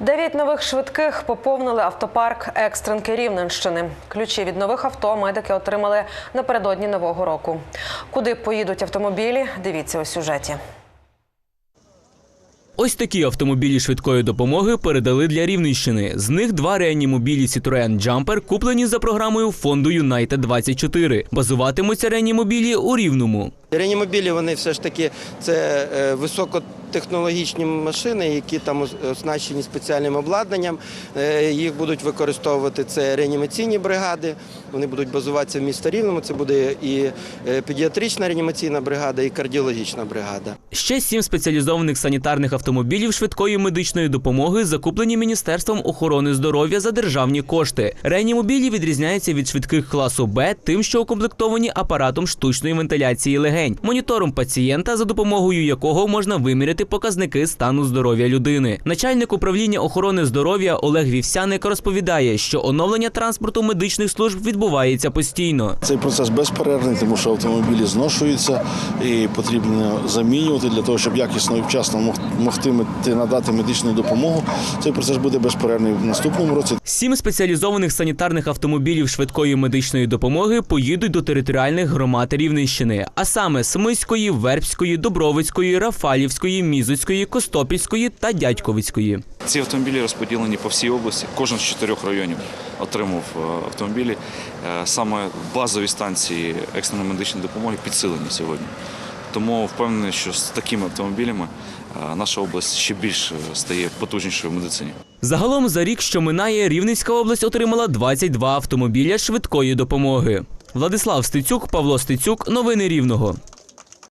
Дев'ять нових швидких поповнили автопарк екстренки Рівненщини. Ключі від нових авто медики отримали напередодні нового року. Куди поїдуть автомобілі? Дивіться у сюжеті. Ось такі автомобілі швидкої допомоги передали для Рівненщини. З них два реанімобілі Citroen Jumper куплені за програмою фонду United 24 Базуватимуться реанімобілі у Рівному. Реанімобілі вони все ж таки це е, високотехнологічні машини, які там оснащені спеціальним обладнанням. Е, Їх будуть використовувати це реанімаційні бригади. Вони будуть базуватися в місто Рівному. Це буде і е, педіатрична реанімаційна бригада, і кардіологічна бригада. Ще сім спеціалізованих санітарних автомобілів швидкої медичної допомоги закуплені Міністерством охорони здоров'я за державні кошти. Реанімобілі відрізняються від швидких класу Б тим, що укомплектовані апаратом штучної вентиляції легень, монітором пацієнта, за допомогою якого можна виміряти показники стану здоров'я людини. Начальник управління охорони здоров'я Олег Вівсяник розповідає, що оновлення транспорту медичних служб відбувається постійно. Цей процес безперервний, тому що автомобілі зношуються і потрібно замінювати для того, щоб якісно і вчасно мог- могти надати медичну допомогу. Цей процес буде безперервний в наступному році. Сім спеціалізованих санітарних автомобілів швидкої медичної допомоги поїдуть до територіальних громад Рівненщини, а саме Смиської, Вербської, Добровицької, Рафалівської, Мізоцької, Костопільської та Дядьковицької. Ці автомобілі розподілені по всій області. Кожен з чотирьох районів отримав е, автомобілі. Е, Саме базові станції екстреної медичної допомоги підсилені сьогодні. Тому впевнений, що з такими автомобілями е, наша область ще більше стає потужнішою в медицині. Загалом за рік, що минає, Рівненська область отримала 22 автомобіля швидкої допомоги. Владислав Стецюк, Павло Стецюк, новини Рівного.